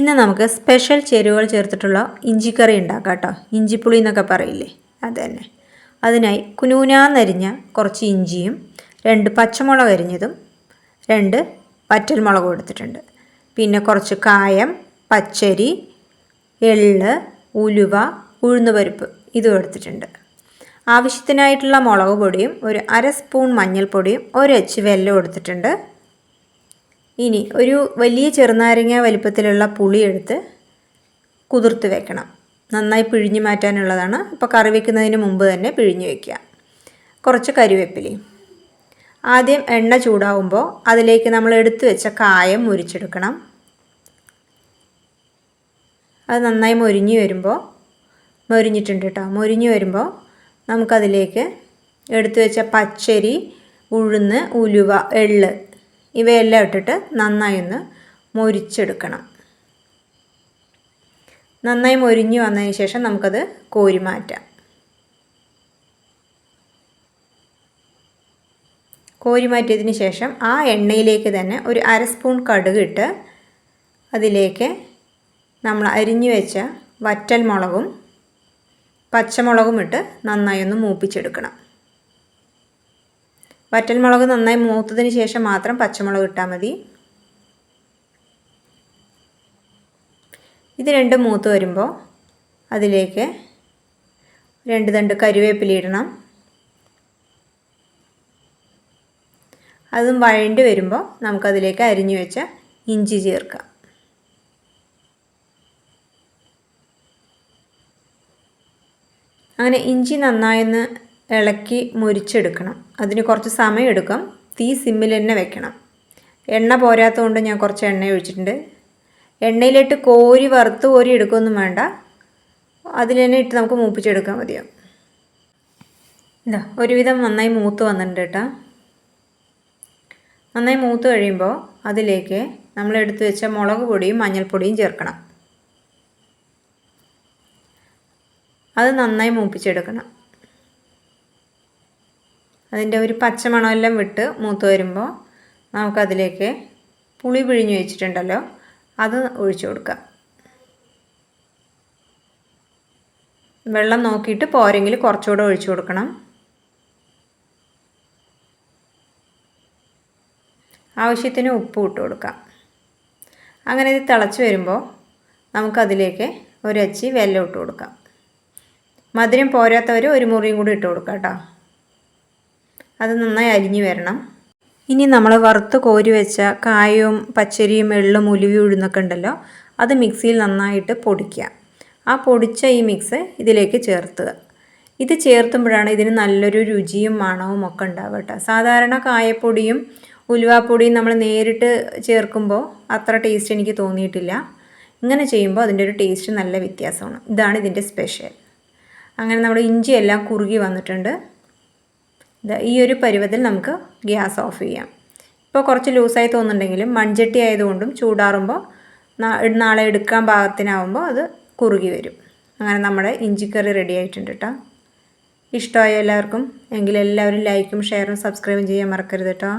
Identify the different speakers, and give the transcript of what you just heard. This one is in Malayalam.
Speaker 1: ഇന്ന് നമുക്ക് സ്പെഷ്യൽ ചേരുവകൾ ചേർത്തിട്ടുള്ള ഇഞ്ചിക്കറി ഉണ്ടാക്കാം കേട്ടോ. ഇഞ്ചിപ്പുളി എന്നൊക്കെ പറയില്ലേ? അത് തന്നെ അതിനായി കുനൂനാന്നരിഞ്ഞ കുറച്ച് ഇഞ്ചിയും രണ്ട് പച്ചമുളക് അരിഞ്ഞതും രണ്ട് വറ്റൽമുളകും എടുത്തിട്ടുണ്ട്. പിന്നെ കുറച്ച് കായം പച്ചരി എള്ള് ഉലുവ ഉഴുന്നുപരിപ്പ് ഇതും എടുത്തിട്ടുണ്ട്. ആവശ്യത്തിനായിട്ടുള്ള മുളക് പൊടിയും ഒരു അര സ്പൂൺ മഞ്ഞൾപ്പൊടിയും ഒരു ഒരച്ച് വെല്ലം എടുത്തിട്ടുണ്ട്. ഇനി ഒരു വലിയ ചെറുനാരങ്ങ വലിപ്പത്തിലുള്ള പുളി എടുത്ത് കുതിർത്ത് വെക്കണം. നന്നായി പിഴിഞ്ഞു മാറ്റാനുള്ളതാണ്. അപ്പോൾ കറി വെക്കുന്നതിന് മുമ്പ് തന്നെ പിഴിഞ്ഞു വെക്കുക. കുറച്ച് കരിവേപ്പിലി ആദ്യം എണ്ണ ചൂടാവുമ്പോൾ അതിലേക്ക് നമ്മൾ എടുത്തു വെച്ച കായം മുരിച്ചെടുക്കണം. അത് നന്നായി മൊരിഞ്ഞു വരുമ്പോൾ മൊരിഞ്ഞിട്ടുണ്ട് കേട്ടോ മൊരിഞ്ഞു വരുമ്പോൾ നമുക്കതിലേക്ക് എടുത്തു വെച്ച പച്ചരി ഉഴുന്ന് ഉലുവ എള്ള് ഇവയെല്ലാം ഇട്ടിട്ട് നന്നായി ഒന്ന് മൊരിച്ചെടുക്കണം. നന്നായി മൊരിഞ്ഞ് വന്നതിന് ശേഷം നമുക്കത് കോരി മാറ്റാം. കോരി മാറ്റിയതിന് ശേഷം ആ എണ്ണയിലേക്ക് തന്നെ ഒരു അര സ്പൂൺ കടുക് ഇട്ട് അതിലേക്ക് നമ്മൾ അരിഞ്ഞു വെച്ച വറ്റൽ മുളകും പച്ചമുളകും ഇട്ട് നന്നായി ഒന്ന് മൂപ്പിച്ചെടുക്കണം. വറ്റൽമുളക് നന്നായി മൂത്തതിന് ശേഷം മാത്രം പച്ചമുളക് ഇട്ടാൽ മതി. ഇത് രണ്ടും മൂത്ത് വരുമ്പോൾ അതിലേക്ക് രണ്ട് തണ്ട് കരിവേപ്പില ഇടണം. അതും വഴണ്ടി വരുമ്പോൾ നമുക്കതിലേക്ക് അരിഞ്ഞു വെച്ച ഇഞ്ചി ചേർക്കാം. അങ്ങനെ ഇഞ്ചി നന്നായൊന്ന് ഇളക്കി മുരിച്ചെടുക്കണം. അതിന് കുറച്ച് സമയം എടുക്കും. തീ സിമ്മിൽ തന്നെ വെക്കണം. എണ്ണ പോരാത്തതുകൊണ്ട് ഞാൻ കുറച്ച് എണ്ണ ഒഴിച്ചിട്ടുണ്ട്. എണ്ണയിലിട്ട് കോരി വറുത്ത് കോരി എടുക്കുകയൊന്നും വേണ്ട. അതിൽ തന്നെ ഇട്ട് നമുക്ക് മൂപ്പിച്ചെടുക്കാൻ മതിയോ ഇതാ ഒരുവിധം നന്നായി മൂത്ത് വന്നിട്ടുണ്ട് കേട്ടോ. നന്നായി മൂത്ത് കഴിയുമ്പോൾ അതിലേക്ക് നമ്മൾ എടുത്തു വെച്ച മുളക് പൊടിയും മഞ്ഞൾപ്പൊടിയും ചേർക്കണം. അത് നന്നായി മൂപ്പിച്ചെടുക്കണം. അതിന്റെ ഒരു പച്ചമണമെല്ലാം വിട്ട് മൂത്ത് വരുമ്പോൾ നമുക്കതിലേക്ക് പുളി പിഴിഞ്ഞ് വെച്ചിട്ടുണ്ടല്ലോ അത് ഒഴിച്ചു കൊടുക്കാം. വെള്ളം നോക്കിയിട്ട് പോരെങ്കിൽ കുറച്ചുകൂടെ ഒഴിച്ചു കൊടുക്കണം. ആവശ്യത്തിന് ഉപ്പ് ഇട്ട് കൊടുക്കാം. അങ്ങനെ ഇത് തിളച്ച് വരുമ്പോൾ നമുക്കതിലേക്ക് ഒരച്ചി വെല്ലം ഇട്ട് കൊടുക്കാം. മധുരം പോരാത്തവർ ഒരു മുറിയും കൂടി ഇട്ട് കൊടുക്കാം കേട്ടോ. അത് നന്നായി അരിഞ്ഞു വരണം. ഇനി നമ്മൾ വറുത്ത് കോരി വെച്ച കായവും പച്ചരിയും എള്ളും ഉലുവി ഉഴുന്നൊക്കെ ഉണ്ടല്ലോ അത് മിക്സിയിൽ നന്നായിട്ട് പൊടിക്കുക. ആ പൊടിച്ച ഈ മിക്സ് ഇതിലേക്ക് ചേർത്തുക ഇത് ചേർത്തുമ്പോഴാണ് ഇതിന് നല്ലൊരു രുചിയും മണവും ഒക്കെ ഉണ്ടാവുക കേട്ടോ. സാധാരണ കായപ്പൊടിയും ഉലുവാപ്പൊടിയും നമ്മൾ നേരിട്ട് ചേർക്കുമ്പോൾ അത്ര ടേസ്റ്റ് എനിക്ക് തോന്നിയിട്ടില്ല. ഇങ്ങനെ ചെയ്യുമ്പോൾ അതിന്റെ ഒരു ടേസ്റ്റ് നല്ല വ്യത്യാസമാണ്. ഇതാണ് ഇതിന്റെ സ്പെഷ്യൽ അങ്ങനെ നമ്മുടെ ഇഞ്ചിയെല്ലാം കുറുകി വന്നിട്ടുണ്ട്. ഈ ഒരു പരുവത്തിൽ നമുക്ക് ഗ്യാസ് ഓഫ് ചെയ്യാം. ഇപ്പോൾ കുറച്ച് ലൂസായി തോന്നുന്നുണ്ടെങ്കിലും മൺചട്ടി ആയതുകൊണ്ടും ചൂടാറുമ്പോൾ നാളെ എടുക്കാൻ പാകത്തിനാവുമ്പോൾ അത് കുറുകി വരും. അങ്ങനെ നമ്മുടെ ഇഞ്ചിക്കറി റെഡി ആയിട്ടുണ്ട് കേട്ടോ ഇഷ്ടമായ എല്ലാവർക്കും? എങ്കിൽ എല്ലാവരും ലൈക്കും ഷെയറും സബ്സ്ക്രൈബും ചെയ്യാൻ മറക്കരുത് കേട്ടോ